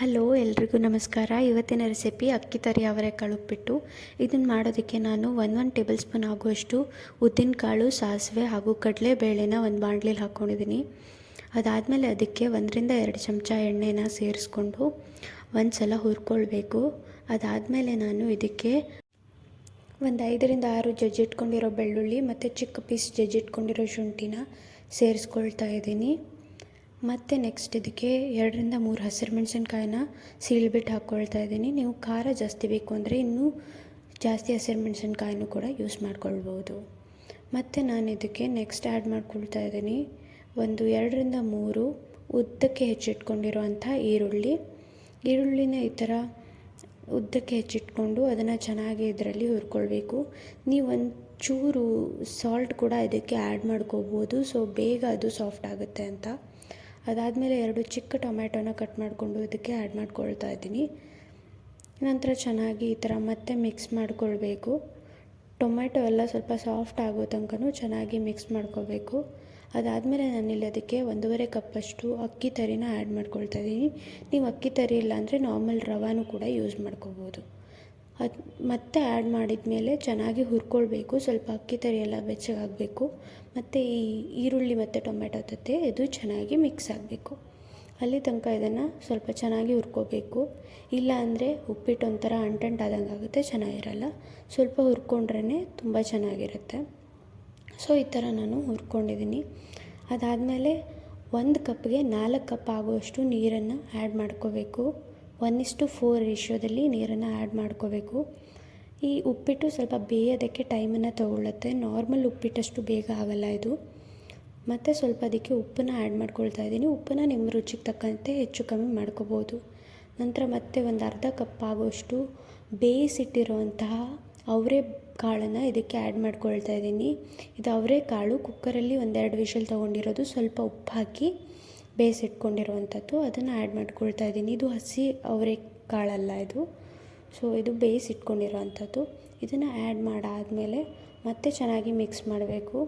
Hello, ಎಲ್ರಿಗೂ ನಮಸ್ಕಾರ. ಇವತ್ತಿನ ರೆಸಿಪಿ ಅಕ್ಕಿ ತರಿ ಅವರೆಕಾಳು ಉಪ್ಪಿಟ್ಟು. ಇದನ್ನು ಮಾಡೋದಕ್ಕೆ ನಾನು ಒನ್ ಒನ್ ಟೇಬಲ್ ಸ್ಪೂನ್ ಆಗುವಷ್ಟು ಉದ್ದಿನಕಾಳು, ಸಾಸಿವೆ ಹಾಗೂ ಕಡಲೆಬೇಳೆನ ಒಂದು ಬಾಣಲಿಲಿ ಹಾಕ್ಕೊಂಡಿದ್ದೀನಿ ಅದಾದಮೇಲೆ ಅದಕ್ಕೆ ಒಂದರಿಂದ ಎರಡು ಚಮಚ ಎಣ್ಣೆನ ಸೇರಿಸ್ಕೊಂಡು ಒಂದು ಸಲ ಹುರ್ಕೊಳ್ಬೇಕು. ಅದಾದಮೇಲೆ ನಾನು ಇದಕ್ಕೆ ಒಂದು ಐದರಿಂದ ಆರು ಜಜ್ಜಿಟ್ಕೊಂಡಿರೋ ಬೆಳ್ಳುಳ್ಳಿ ಮತ್ತು ಚಿಕ್ಕ ಪೀಸ್ ಜಜ್ಜಿಟ್ಕೊಂಡಿರೋ ಶುಂಠಿನ ಸೇರಿಸ್ಕೊಳ್ತಾ ಇದ್ದೀನಿ ಮತ್ತು ನೆಕ್ಸ್ಟ್ ಇದಕ್ಕೆ ಎರಡರಿಂದ ಮೂರು ಹಸಿರು ಮೆಣಸಿನ್ಕಾಯಿನ ಸೀಳ್ಬಿಟ್ಟು ಹಾಕ್ಕೊಳ್ತಾ ಇದ್ದೀನಿ. ನೀವು ಖಾರ ಜಾಸ್ತಿ ಬೇಕು ಅಂದರೆ ಇನ್ನೂ ಜಾಸ್ತಿ ಹಸಿರು ಮೆಣಸಿನ್ಕಾಯಿನೂ ಕೂಡ ಯೂಸ್ ಮಾಡ್ಕೊಳ್ಬೋದು. ಮತ್ತು ನಾನು ಇದಕ್ಕೆ ನೆಕ್ಸ್ಟ್ ಆ್ಯಡ್ ಮಾಡ್ಕೊಳ್ತಾ ಇದ್ದೀನಿ. ಒಂದು ಎರಡರಿಂದ ಮೂರು ಉದ್ದಕ್ಕೆ ಹೆಚ್ಚಿಟ್ಕೊಂಡಿರುವಂಥ ಈರುಳ್ಳಿ. ಈರುಳ್ಳಿನ ಈ ಥರ ಉದ್ದಕ್ಕೆ ಹೆಚ್ಚಿಟ್ಕೊಂಡು ಅದನ್ನು ಚೆನ್ನಾಗಿ ಇದರಲ್ಲಿ ಹುರ್ಕೊಳ್ಬೇಕು. ನೀವು ಒಂದು ಚೂರು ಸಾಲ್ಟ್ ಕೂಡ ಇದಕ್ಕೆ ಆ್ಯಡ್ ಮಾಡ್ಕೋಬೋದು ಸೊ ಬೇಗ ಅದು ಸಾಫ್ಟ್ ಆಗುತ್ತೆ ಅಂತ. ಅದಾದಮೇಲೆ ಎರಡು ಚಿಕ್ಕ ಟೊಮ್ಯಾಟೊನ ಕಟ್ ಮಾಡಿಕೊಂಡು ಇದಕ್ಕೆ ಆ್ಯಡ್ ಮಾಡ್ಕೊಳ್ತಾ ಇದ್ದೀನಿ. ನಂತರ ಚೆನ್ನಾಗಿ ಈ ಥರ ಮತ್ತೆ ಮಿಕ್ಸ್ ಮಾಡಿಕೊಳ್ಬೇಕು. ಟೊಮ್ಯಾಟೊ ಎಲ್ಲ ಸ್ವಲ್ಪ ಸಾಫ್ಟ್ ಆಗೋ ತನಕನೂ ಚೆನ್ನಾಗಿ ಮಿಕ್ಸ್ ಮಾಡ್ಕೋಬೇಕು ಅದಾದಮೇಲೆ ನಾನಿಲ್ಲಿ ಅದಕ್ಕೆ ಒಂದೂವರೆ ಕಪ್ಪಷ್ಟು ಅಕ್ಕಿ ತರಿನ ಆ್ಯಡ್ ಮಾಡ್ಕೊಳ್ತಾ ಇದ್ದೀನಿ. ನೀವು ಅಕ್ಕಿ ತರಿ ಇಲ್ಲ ಅಂದರೆ ನಾರ್ಮಲ್ ರವಾನೂ ಕೂಡ ಯೂಸ್ ಮಾಡ್ಕೋಬೋದು. ಅದು ಮತ್ತೆ ಆ್ಯಡ್ ಮಾಡಿದ ಮೇಲೆ ಚೆನ್ನಾಗಿ ಹುರ್ಕೊಳ್ಬೇಕು. ಸ್ವಲ್ಪ ಅಕ್ಕಿ ತರಿ ಎಲ್ಲ ಬೆಚ್ಚಗಾಗಬೇಕು. ಮತ್ತು ಈ ಈರುಳ್ಳಿ ಮತ್ತು ಟೊಮೆಟೊ ಜೊತೆ ಇದು ಚೆನ್ನಾಗಿ ಮಿಕ್ಸ್ ಆಗಬೇಕು. ಅಲ್ಲಿ ತನಕ ಇದನ್ನು ಸ್ವಲ್ಪ ಚೆನ್ನಾಗಿ ಹುರ್ಕೋಬೇಕು. ಇಲ್ಲ ಅಂದರೆ ಉಪ್ಪಿಟ್ಟು ಒಂಥರ ಅಂಟಂಟಾದಂಗೆ ಆಗುತ್ತೆ, ಚೆನ್ನಾಗಿರಲ್ಲ. ಸ್ವಲ್ಪ ಹುರ್ಕೊಂಡ್ರೇ ತುಂಬ ಚೆನ್ನಾಗಿರುತ್ತೆ. ಸೊ ಈ ಥರ ನಾನು ಹುರ್ಕೊಂಡಿದ್ದೀನಿ ಅದಾದಮೇಲೆ ಒಂದು ಕಪ್ಗೆ ನಾಲ್ಕು ಕಪ್ ಆಗುವಷ್ಟು ನೀರನ್ನು ಆ್ಯಡ್ ಮಾಡ್ಕೋಬೇಕು. ಒನ್ ಇಸ್ಟು ಫೋರ್ ರೇಷ್ಯೋದಲ್ಲಿ ನೀರನ್ನು ಆ್ಯಡ್ ಮಾಡ್ಕೋಬೇಕು. ಈ ಉಪ್ಪಿಟ್ಟು ಸ್ವಲ್ಪ ಬೇಯೋದಕ್ಕೆ ಟೈಮನ್ನು ತಗೊಳ್ಳುತ್ತೆ ನಾರ್ಮಲ್ ಉಪ್ಪಿಟ್ಟಷ್ಟು ಬೇಗ ಆಗಲ್ಲ ಇದು. ಮತ್ತು ಸ್ವಲ್ಪ ಅದಕ್ಕೆ ಉಪ್ಪನ್ನು ಆ್ಯಡ್ ಮಾಡ್ಕೊಳ್ತಾ ಇದ್ದೀನಿ. ಉಪ್ಪನ್ನು ನಿಮ್ಮ ರುಚಿಗೆ ತಕ್ಕಂತೆ ಹೆಚ್ಚು ಕಮ್ಮಿ ಮಾಡ್ಕೋಬೋದು. ನಂತರ ಮತ್ತೆ ಒಂದು ಅರ್ಧ ಕಪ್ ಆಗೋಷ್ಟು ಬೇಯಿಸಿಟ್ಟಿರುವಂತಹ ಅವರೆ ಕಾಳನ್ನು ಇದಕ್ಕೆ ಆ್ಯಡ್ ಮಾಡ್ಕೊಳ್ತಾ ಇದ್ದೀನಿ. ಇದು ಅವರೇ ಕಾಳು ಕುಕ್ಕರಲ್ಲಿ ಒಂದೆರಡು ವಿಷಲ್ ತೊಗೊಂಡಿರೋದು. ಸ್ವಲ್ಪ ಉಪ್ಪು ಹಾಕಿ ಬೇಯಿಸಿಟ್ಕೊಂಡಿರುವಂಥದ್ದು ಅದನ್ನು ಆ್ಯಡ್ ಮಾಡ್ಕೊಳ್ತಾ ಇದ್ದೀನಿ. ಇದು ಹಸಿ ಅವರೆ ಕಾಳಲ್ಲ ಇದು. ಸೊ ಇದು ಬೇಯಿಸಿಟ್ಕೊಂಡಿರೋವಂಥದ್ದು ಇದನ್ನು ಆ್ಯಡ್ ಮಾಡಾದಮೇಲೆ ಮತ್ತೆ ಚೆನ್ನಾಗಿ ಮಿಕ್ಸ್ ಮಾಡಬೇಕು.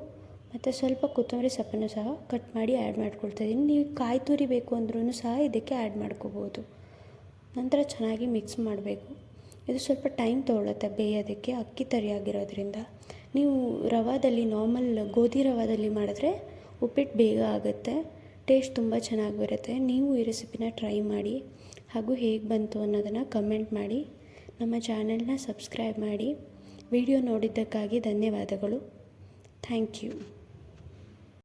ಮತ್ತು ಸ್ವಲ್ಪ ಕೊತ್ತಂಬರಿ ಸೊಪ್ಪನ್ನು ಸಹ ಕಟ್ ಮಾಡಿ ಆ್ಯಡ್ ಮಾಡ್ಕೊಳ್ತಾ ಇದ್ದೀನಿ. ನೀವು ಕಾಯಿ ತುರಿ ಬೇಕು ಅಂದ್ರೂ ಸಹ ಇದಕ್ಕೆ ಆ್ಯಡ್ ಮಾಡ್ಕೋಬೋದು. ನಂತರ ಚೆನ್ನಾಗಿ ಮಿಕ್ಸ್ ಮಾಡಬೇಕು. ಇದು ಸ್ವಲ್ಪ ಟೈಮ್ ತೊಗೊಳುತ್ತೆ ಬೇಯೋದಕ್ಕೆ, ಅಕ್ಕಿ ತರಿಯಾಗಿರೋದ್ರಿಂದ ನೀವು ರವಾದಲ್ಲಿ ನಾರ್ಮಲ್ ಗೋಧಿ ರವಾದಲ್ಲಿ ಮಾಡಿದ್ರೆ ಉಪ್ಪಿಟ್ಟು ಬೇಗ ಆಗುತ್ತೆ. ಟೇಸ್ಟ್ ತುಂಬ ಚೆನ್ನಾಗಿ ಬರುತ್ತೆ. ನೀವು ಈ ರೆಸಿಪಿನ ಟ್ರೈ ಮಾಡಿ ಹಾಗೂ ಹೇಗೆ ಬಂತು ಅನ್ನೋದನ್ನು ಕಮೆಂಟ್ ಮಾಡಿ. ನಮ್ಮ ಚಾನೆಲ್ನ ಸಬ್ಸ್ಕ್ರೈಬ್ ಮಾಡಿ. ವಿಡಿಯೋ ನೋಡಿದ್ದಕ್ಕಾಗಿ ಧನ್ಯವಾದಗಳು. Thank you.